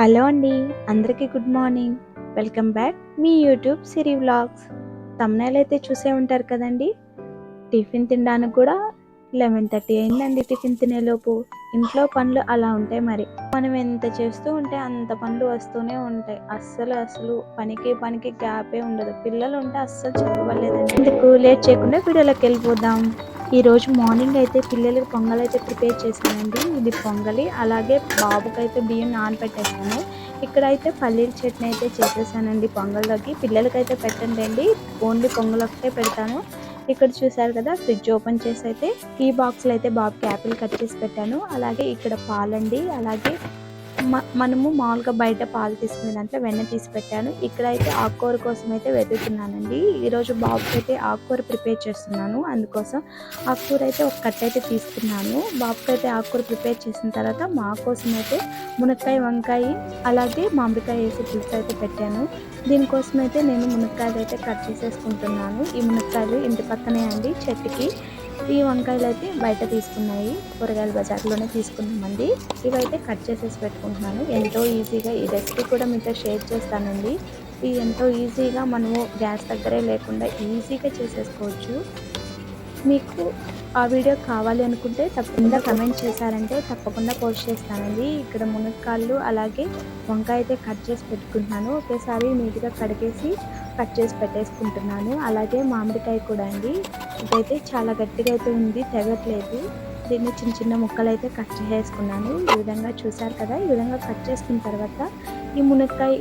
Hello అండి అందరికీ good morning. Welcome back మీ యూట్యూబ్ సిరి వ్లాగ్స్. తమ్నైల్ అయితే చూసే ఉంటారు కదండి? టిఫిన్ తినడానికి కూడా లెవెన్ థర్టీ అయిందండి టిఫిన్ తినేలోపు. ఇంట్లో పనులు అలా ఉంటాయి మరి. మనం ఎంత చేస్తూ ఉంటే అంత పనులు వస్తూనే ఉంటాయి. అస్సలు అసలు పనికి పనికి గ్యాపే ఉండదు. పిల్లలు ఉంటే అస్సలు చదవలేదండి ఇందుకు లేట్ చేయకుండా వీడియోలోకి వెళ్ళిపోదాం. ఈ రోజు మార్నింగ్ అయితే పిల్లలకి పొంగల్ అయితే ప్రిపేర్ చేశానండి. ఇది పొంగలి అలాగే బాబుకైతే బియ్యం నానబెట్టేసాను ఇక్కడైతే పల్లీల చట్నీ అయితే చేసేసానండి పొంగల్లోకి. పిల్లలకైతే పెట్టండి ఓన్లీ పొంగల్ ఒకటే పెడతాను. ఇక్కడ చూసారు కదా ఫ్రిడ్జ్ ఓపెన్ చేసి అయితే ఈ బాక్స్లో అయితే బాబుకి యాపిల్ కట్ చేసి పెట్టాను. అలాగే ఇక్కడ పాలండి అలాగే మ- మనము మామూలుగా బయట పాలు తీసుకునే దాంట్లో వెన్న తీసి పెట్టాను. ఇక్కడ అయితే ఆకుకూర కోసం అయితే వెతుకుతున్నానండి. ఈరోజు బాబుకి అయితే ఆకుకూర ప్రిపేర్ చేస్తున్నాను. అందుకోసం ఆకుకూర అయితే ఒక కట్ అయితే తీసుకున్నాను. బాబుకి అయితే ఆకుకూర ప్రిపేర్ చేసిన తర్వాత మా కోసం అయితే మునక్కాయ వంకాయ అలాగే మామిడికాయ వేసి పులుసు అయితే పెట్టాను. దీనికోసం అయితే నేను మునక్కాయలు అయితే కట్ చేసేసుకుంటున్నాను. ఈ మునక్కాయలు ఇంటి పక్కనే అండి చెట్టుకి. ఈ వంకాయలు అయితే బయట తీసుకున్నాయి కూరగాయల బజార్లోనే తీసుకున్నామండి. ఇవైతే కట్ చేసేసి పెట్టుకుంటున్నాను. ఎంతో ఈజీగా ఈ రెసిపీ కూడా మీతో షేర్ చేస్తానండి. ఇది ఎంతో ఈజీగా మనము గ్యాస్ దగ్గరే లేకుండా ఈజీగా చేసేసుకోవచ్చు. మీకు ఆ వీడియో కావాలి అనుకుంటే తప్పకుండా కమెంట్ చేశారంటే తప్పకుండా పోస్ట్ చేస్తానండి. ఇక్కడ మునక్కాళ్ళు అలాగే వంకాయ అయితే కట్ చేసి పెట్టుకుంటున్నాను. ఒకేసారి నీట్గా కడిగేసి కట్ చేసి పెట్టేసుకుంటున్నాను. అలాగే మామిడికాయ కూడా అండి. ఇదైతే చాలా గట్టిగా అయితే ఉంది తెగట్లేదు. దీన్ని చిన్న చిన్న ముక్కలు అయితే కట్ చేసుకున్నాను ఈ విధంగా చూసారు కదా ఈ విధంగా కట్ చేసుకున్న తర్వాత ఈ మునక్కాయ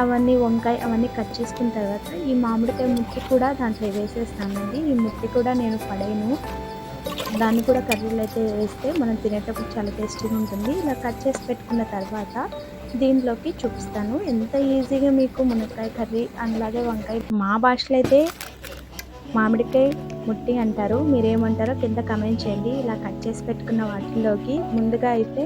అవన్నీ వంకాయ అవన్నీ కట్ చేసుకున్న తర్వాత ఈ మామిడికాయ ముక్కి కూడా దాంట్లో వేసేస్తానండి. ఈ ముక్కి కూడా నేను పడేను దాన్ని కూడా కర్రీలో అయితే వేస్తే మనం తినేటప్పుడు చాలా టేస్టీగా ఉంటుంది. ఇలా కట్ చేసి పెట్టుకున్న తర్వాత దీంట్లోకి చూపిస్తాను. ఎంత ఈజీగా మీకు మునక్కాయ కర్రీ అలాగే వంకాయ మా భాషలో అయితే మామిడికాయ ముట్టి అంటారు. మీరేమంటారో కింద కమెంట్ చేయండి. ఇలా కట్ చేసి పెట్టుకున్న వాటిలోకి ముందుగా అయితే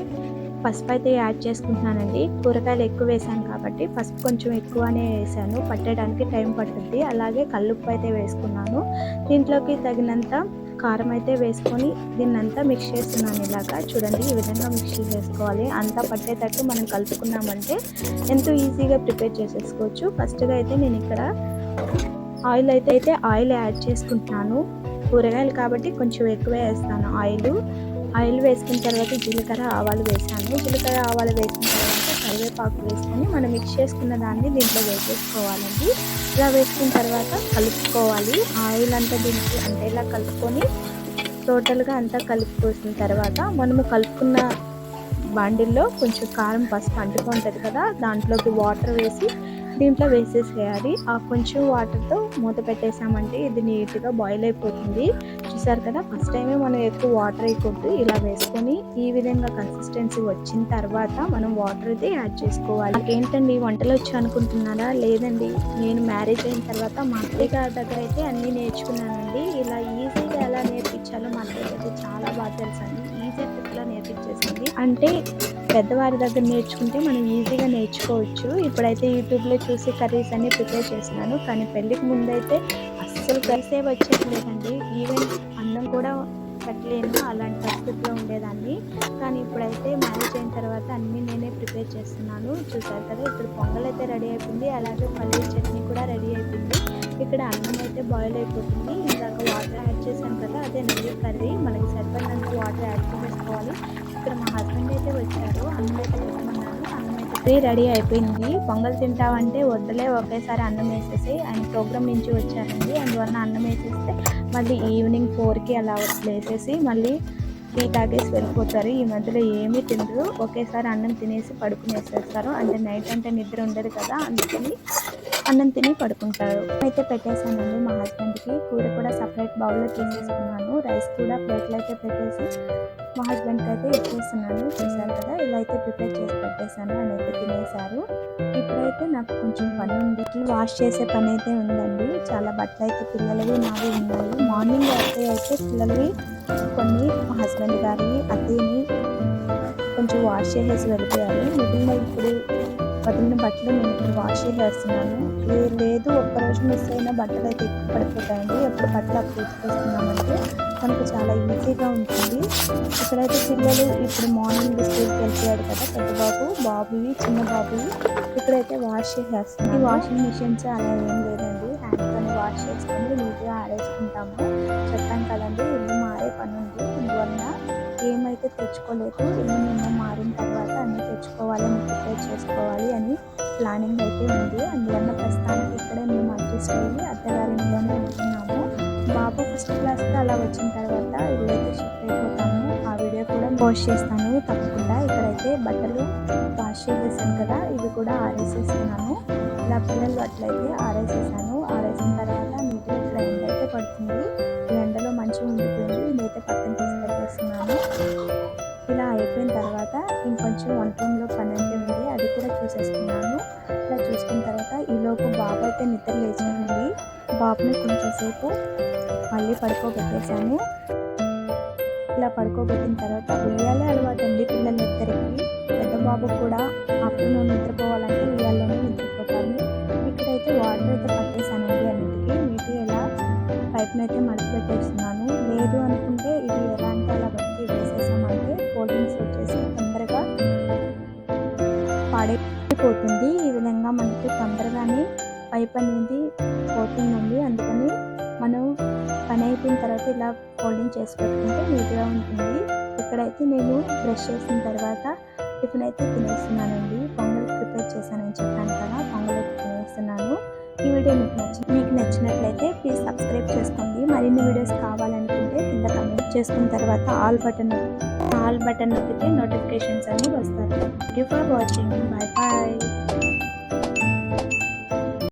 పసుపు అయితే యాడ్ చేసుకుంటున్నానండి. కూరగాయలు ఎక్కువ వేసాను కాబట్టి పసుపు కొంచెం ఎక్కువనే వేసాను. పట్టడానికి టైం పడుతుంది. అలాగే కల్లుప్పు అయితే వేసుకున్నాను. దీంట్లోకి తగినంత కారం అయితే వేసుకొని దీన్నంతా మిక్స్ చేస్తున్నాను ఇలాగా. చూడండి ఈ విధంగా మిక్స్ చేసుకోవాలి. అంతా పట్టేటట్టు మనం కలుపుకున్నామంటే ఎంతో ఈజీగా ప్రిపేర్ చేసేసుకోవచ్చు. ఫస్ట్గా అయితే నేను ఇక్కడ ఆయిల్ అయితే అయితే ఆయిల్ యాడ్ చేసుకుంటున్నాను. కూరగాయలు కాబట్టి కొంచెం ఎక్కువ వేస్తాను ఆయిల్ ఆయిల్ వేసుకున్న తర్వాత జీలకర్ర ఆవాలు వేసాను. జీలకర్ర ఆవాలు వేసిన తర్వాత కరివేపాకు వేసుకొని మనం మిక్స్ చేసుకున్న దాన్ని దీంట్లో వేసేసుకోవాలండి. ఇలా వేసుకున్న తర్వాత కలుపుకోవాలి. ఆయిల్ అంతా దీనికి అంటే ఇలా కలుపుకొని టోటల్గా అంతా కలుపుకోసిన తర్వాత మనము కలుపుకున్న బాండిల్లో కొంచెం కారం పసుపు అంటుకుంటుంది కదా దాంట్లోకి వాటర్ వేసి దీంట్లో వేసేసేయాలి. ఆ కొంచెం వాటర్తో మూత పెట్టేసామంటే ఇది నీట్గా బాయిల్ అయిపోతుంది. చూసారు కదా ఫస్ట్ టైమే మనం ఎక్కువ వాటర్ వేయకూడదు ఇలా వేసుకొని ఈ విధంగా కన్సిస్టెన్సీ వచ్చిన తర్వాత మనం వాటర్ అయితే యాడ్ చేసుకోవాలి. ఏంటండి వంటలు వచ్చి అనుకుంటున్నారా? లేదండి నేను మ్యారేజ్ అయిన తర్వాత మా అత్తయ్య గారి దగ్గర అయితే అన్నీ నేర్చుకున్నానండి. ఇలా ఈజీగా ఎలా నేర్పించాలో మా అత్తయ్య అయితే చాలా బాగా తెలుసండి. ఈజీ ట్రిప్లో నేర్పించేసింది అంటే పెద్దవారి దగ్గర నేర్చుకుంటే మనం ఈజీగా నేర్చుకోవచ్చు. ఇప్పుడైతే యూట్యూబ్లో చూసి కర్రీస్ అన్ని ప్రిపేర్ చేస్తున్నాను. కానీ పెళ్ళికి ముందైతే అసలు కలిసే వచ్చేట్లేదండి ఈవెన్ అన్నం కూడా పెట్టలేను అలాంటి పరిస్థితిలో ఉండేదాన్ని. కానీ ఇప్పుడైతే మ్యారేజ్ అయిన తర్వాత అన్నీ నేనే ప్రిపేర్ చేస్తున్నాను. చూసారు కదా ఇప్పుడు పొంగల్ అయితే రెడీ అయిపోయింది అలాగే పల్లీ చట్నీ కూడా రెడీ అయిపోయింది. ఇక్కడ అన్నం అయితే బాయిల్ అయిపోతుంది. ఇందాక వాటర్ యాడ్ చేశాను కదా అదే నెయ్యి కర్రీ. మనకి సరిపడినంత వాటర్ యాడ్ చేసుకోవాలి ఇక్కడ మా హస్బెండ్ అయితే వచ్చారు. అన్నం అయితే పెట్టమన్నాను రెడీ అయిపోయింది. పొంగల్ తింటామంటే వద్దులే ఒకేసారి అన్నం వేసేసి ఆయన ప్రోగ్రామ్ నుంచి వచ్చారండి అందువలన అన్నం వేసేస్తే మళ్ళీ ఈవినింగ్ ఫోర్కి అలా వేసేసి మళ్ళీ టీ తాగేసి వెళ్ళిపోతారు. ఈ మధ్యలో ఏమీ తినరు. ఒకేసారి అన్నం తినేసి పడుకునేసేస్తారు. అంటే నైట్ అంటే నిద్ర ఉండదు కదా అందుకని అన్నం తిని పడుకుంటారు. అయితే పెట్టేశానండి మా హస్బెండ్కి. కూర కూడా సపరేట్ బౌల్లో తీసేసుకున్నాను. రైస్ కూడా ప్లేట్లో అయితే పెట్టేసి మా హస్బెండ్కి అయితే ఇచ్చేస్తున్నాను. చూశారు కదా ఇలా అయితే ప్రిపేర్ చేసి పెట్టేశాను అని అయితే తినేశారు. ఇప్పుడైతే నాకు కొంచెం పని ఉంది. వాష్ చేసే పని అయితే ఉందండి. చాలా బట్టలు అయితే పిల్లలవి నావి ఉన్నాయి. మార్నింగ్ అయితే అయితే పిల్లలవి కొన్ని మా హస్బెండ్ గారిని అత్తయ్యని కొంచెం వాష్ చేసేసి వెళ్ళిపోయారు. మిగిలిన ఇప్పుడు వదిలిన బట్టలు నేను ఇప్పుడు వేస్తున్నాను లేదు ఒక్క రోజు మిస్ అయిన బట్టలు అయితే ఎక్కువ పడిపోతాయండి. ఎప్పుడు బట్టలు అప్పుడు ఉతికేస్తున్నామంటే మనకు చాలా ఈజీగా ఉంటుంది. ఇక్కడైతే పిల్లలు ఇప్పుడు మార్నింగ్ స్కూల్కి వెళ్ళిపోయాడు కదా పెద్ద బాబు బాబువి చిన్న బాబువి ఇక్కడైతే వాష్ చేసేస్తున్నాను వాషింగ్ మిషన్స్ అలా ఏం లేదండి. హ్యాండ్తోనే వాష్ చేసుకొని నీట్గా ఆడేసుకుంటాము పని ఉంది అందువల్ల ఏమైతే తెచ్చుకోలేదు ఇల్లు నిన్న మారిన తర్వాత అన్నీ తెచ్చుకోవాలని ప్రిపేర్ చేసుకోవాలి అని ప్లానింగ్ అయితే ఉంది. అందువల్ల ప్రస్తుతానికి ఇక్కడే మేము అడ్జస్ట్ అయ్యి అత్తగారింట్లోనే ఉంటున్నాము. బాబు ఫస్ట్ క్లాస్కి అలా వచ్చిన తర్వాత ఇల్లైతే షిఫ్ట్ అయిపోతాము ఆ వీడియో కూడా పోస్ట్ చేస్తాను. తప్పకుండా ఇక్కడైతే బట్టలు వాష్ చేసేసాను కదా ఇవి కూడా ఆరేసేస్తున్నాను. ఇలా పిల్లలు అట్లయితే ఆరేసేసాను. ఆరేసిన తర్వాత నీట్గా ఇక్కడ ఎండ అయితే పడుతుంది. ఈ ఎండలో మంచిగా ఉండిపోయింది. అయితే పక్కన తీసుకెళ్ళేస్తున్నాను. ఇలా అయిపోయిన తర్వాత ఇంకొంచెం వంటంలో పని అయితే ఉంది అది కూడా చూసేసుకున్నాను ఇలా చూసుకున్న తర్వాత ఈలోపు బాబు అయితే నిద్ర లేచింది బాబుని కొంచెంసేపు మళ్ళీ పడుకోబెట్టేశాను. ఇలా పడుకోబెట్టిన తర్వాత ఉయ్యాలే అలవాటు అండి పిల్లలిద్దరికి పెద్ద బాబు కూడా ఆఫ్టర్నూన్ నిద్రపోవాలంటే పైప్ అనేది పోతుందండి. అందుకని మనం పని అయిపోయిన తర్వాత ఇలా ఫోల్డింగ్ చేసి పెట్టుకుంటే నీట్గా ఉంటుంది. ఇక్కడైతే నేను బ్రష్ చేసిన తర్వాత టిఫిన్ అయితే తినేస్తున్నానండి. పొంగల్ ప్రిపేర్ చేశానని చెప్పాను కదా పొంగల్ అయితే తినేస్తున్నాను. ఈ వీడియో మీకు నచ్చి మీకు నచ్చినట్లయితే ప్లీజ్ సబ్స్క్రైబ్ చేసుకోండి. మరిన్ని వీడియోస్ కావాలనుకుంటే కింద కమెంట్ చేసుకున్న తర్వాత ఆల్ బటన్ ఆల్ బటన్ నొక్కితే నోటిఫికేషన్స్ అన్నీ వస్తాయి. Thank you for watching bye bye